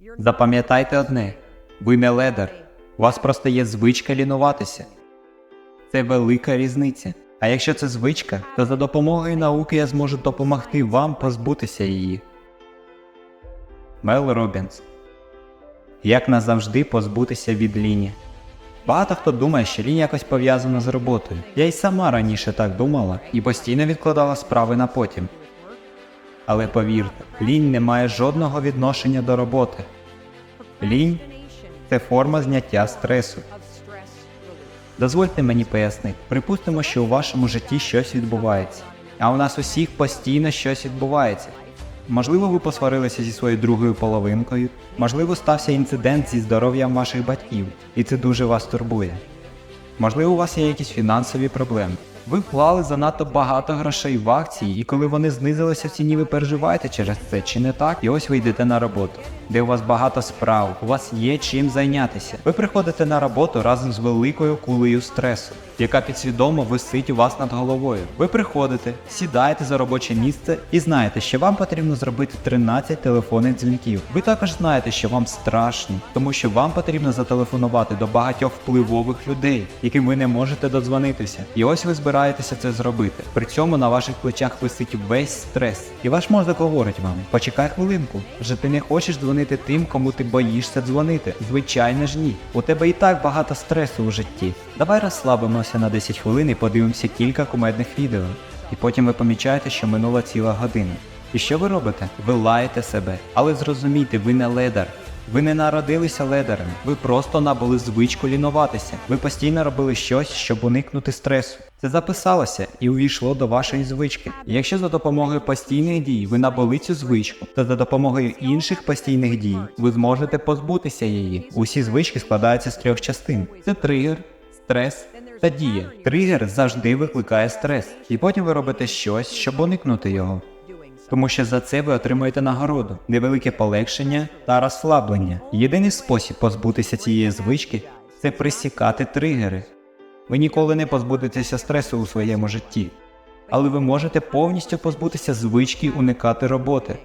Запам'ятайте одне: ви не ледар. У вас просто є звичка лінуватися. Це велика різниця. А якщо це звичка, то за допомогою науки я зможу допомогти вам позбутися її. Мел Робінс. Як назавжди позбутися від ліні. Багато хто думає, що лінь якось пов'язана з роботою. Я й сама раніше так думала і постійно відкладала справи на потім. Але повірте, лінь не має жодного відношення до роботи. Лінь це форма зняття стресу. Дозвольте мені пояснити. Припустимо, що у вашому житті щось відбувається, а у нас усіх постійно щось відбувається. Можливо, ви посварилися зі своєю другою половинкою, можливо, стався інцидент зі здоров'ям ваших батьків, і це дуже вас турбує. Можливо, у вас є якісь фінансові проблеми. Ви вклали занадто багато грошей в акції, і коли вони знизилися в ціні, ви переживаєте через це чи не так? І ось ви йдете на роботу, де у вас багато справ, у вас є чим зайнятися. Ви приходите на роботу разом з великою кулею стресу, яка підсвідомо висить у вас над головою. Ви приходите, сідаєте за робоче місце і знаєте, що вам потрібно зробити 13 телефонних дзвінків. Ви також знаєте, що вам страшно, тому що вам потрібно зателефонувати до багатьох впливових людей, яким ви не можете додзвонитися. І ось ви збираєтеся це зробити. При цьому на ваших плечах висить весь стрес. І ваш мозок говорить вам: почекай хвилинку, вже ти не хочеш дзвонити тим, кому ти боїшся дзвонити. Звичайно ж ні. У тебе і так багато стресу у житті. Давай розслабимося на 10 хвилин і подивимося кілька кумедних відео. І потім ви помічаєте, що минула ціла година. І що ви робите? Ви лаєте себе. Але зрозумійте, ви не ледар. Ви не народилися ледарем, ви просто набули звичку лінуватися. Ви постійно робили щось, щоб уникнути стресу. Це записалося і увійшло до вашої звички. І якщо за допомогою постійних дій ви набули цю звичку, то за допомогою інших постійних дій ви зможете позбутися її. Усі звички складаються з трьох частин: це тригер, стрес та дія. Тригер завжди викликає стрес, і потім ви робите щось, щоб уникнути його тому що за це ви отримуєте нагороду, невелике полегшення та розслаблення. Єдиний спосіб позбутися цієї звички це присікати тригери. Ви ніколи не позбудетеся стресу у своєму житті, але ви можете повністю позбутися звички уникати роботи.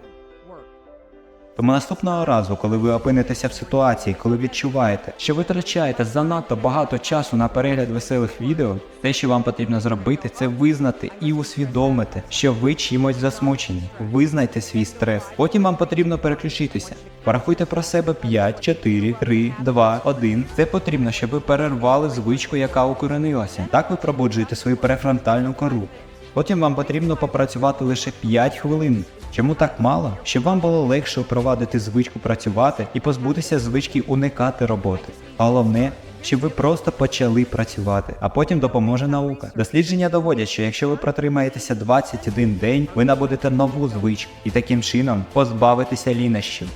Тому наступного разу, коли ви опинитеся в ситуації, коли відчуваєте, що витрачаєте занадто багато часу на перегляд веселих відео, те, що вам потрібно зробити, це визнати і усвідомити, що ви чимось засмучені. Визнайте свій стрес. Потім вам потрібно переключитися. Порахуйте про себе 5, 4, 3, 2, 1. Це потрібно, щоб ви перервали звичку, яка укоренилася. Так ви пробуджуєте свою префронтальну кору. Потім вам потрібно попрацювати лише 5 хвилин. Чому так мало? Щоб вам було легше впровадити звичку працювати і позбутися звички уникати роботи. Головне, щоб ви просто почали працювати, а потім допоможе наука. Дослідження доводять, що якщо ви протримаєтеся 21 день, ви набудете нову звичку і таким чином позбавитеся лінощів.